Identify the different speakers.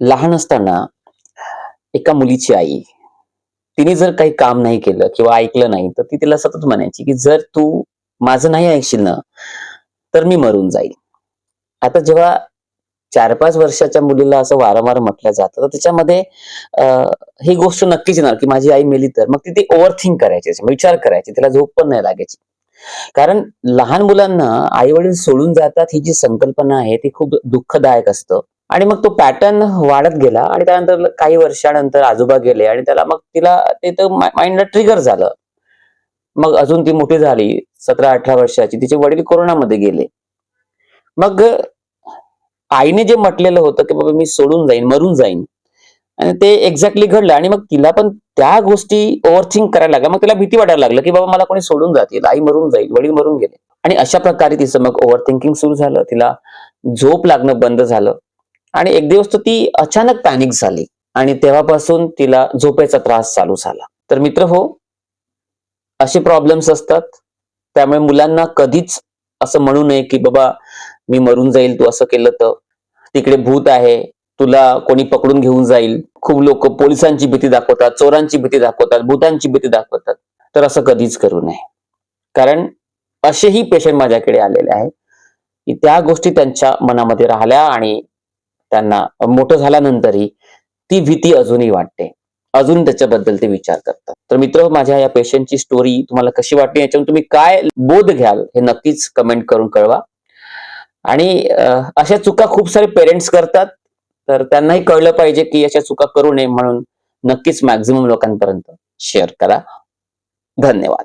Speaker 1: लहान असताना एका मुलीची आई तिने जर काही काम नाही केलं किंवा ऐकलं नाही तर ती तिला सतत म्हणायची की जर तू माझं नाही ऐकशील ना तर मी मरून जाईल आता जेव्हा चार पाच वर्षाच्या मुलीला असं वारंवार म्हटलं जातं तर त्याच्यामध्ये ही गोष्ट नक्कीच येणार की माझी आई मेली तर. मग ती ती ओव्हर थिंक करायची विचार करायची तिला झोप पण नाही लागायची. कारण लहान मुलांना आई वडील सोडून जातात ही जी संकल्पना आहे ती खूप दुःखदायक असतं. आणि मग तो पॅटर्न वाढत गेला आणि त्यानंतर काही वर्षानंतर आजोबा गेले आणि त्याला मग तिला ते तर माइंडला ट्रिगर झालं. मग अजून ती मोठी झाली सतरा अठरा वर्षाची. तिचे वडील कोरोनामध्ये गेले. मग आईने जे म्हटलेलं होतं की बाबा मी सोडून जाईन मरून जाईन आणि ते एक्झॅक्टली घडलं. आणि मग तिला पण त्या गोष्टी ओव्हरथिंक करायला लागल्या. मग तिला भीती वाटायला लागलं की बाबा मला कोणी सोडून जातील आई मरून जाईल वडील मरून गेले. आणि अशा प्रकारे तिचं मग ओव्हर थिंकिंग सुरू झालं. तिला झोप लागणं बंद झालं. आणि एक दिवस तर ती अचानक पॅनिक झाली. आणि तेव्हापासून तिला झोपेचा त्रास चालू झाला. तर मित्र हो असे प्रॉब्लेम्स असतात. त्यामुळे मुलांना कधीच असं म्हणू नये की बाबा मी मरून जाईल तू असं केलं तर. तिकडे भूत आहे तुला कोणी पकडून घेऊन जाईल. खूप लोक पोलिसांची भीती दाखवतात चोरांची भीती दाखवतात भूतांची भीती दाखवतात. तर असं कधीच करू नये. कारण असेही पेशंट माझ्याकडे आलेले आहेत की त्या गोष्टी त्यांच्या मनामध्ये राहिल्या आणि त्यांना मोठं झाल्यानंतरही ती भीती अजूनही वाटते. अजून त्याच्याबद्दल ते विचार करतात. तर मित्र माझ्या या पेशंटची स्टोरी तुम्हाला कशी वाटते याच्यावर तुम्ही काय बोध घ्याल हे नक्कीच कमेंट करून कळवा. आणि अशा चुका खूप सारे पेरेंट्स करतात. तर त्यांनाही कळलं पाहिजे की अशा चुका करू नये म्हणून नक्कीच मॅक्झिमम लोकांपर्यंत शेअर करा. धन्यवाद.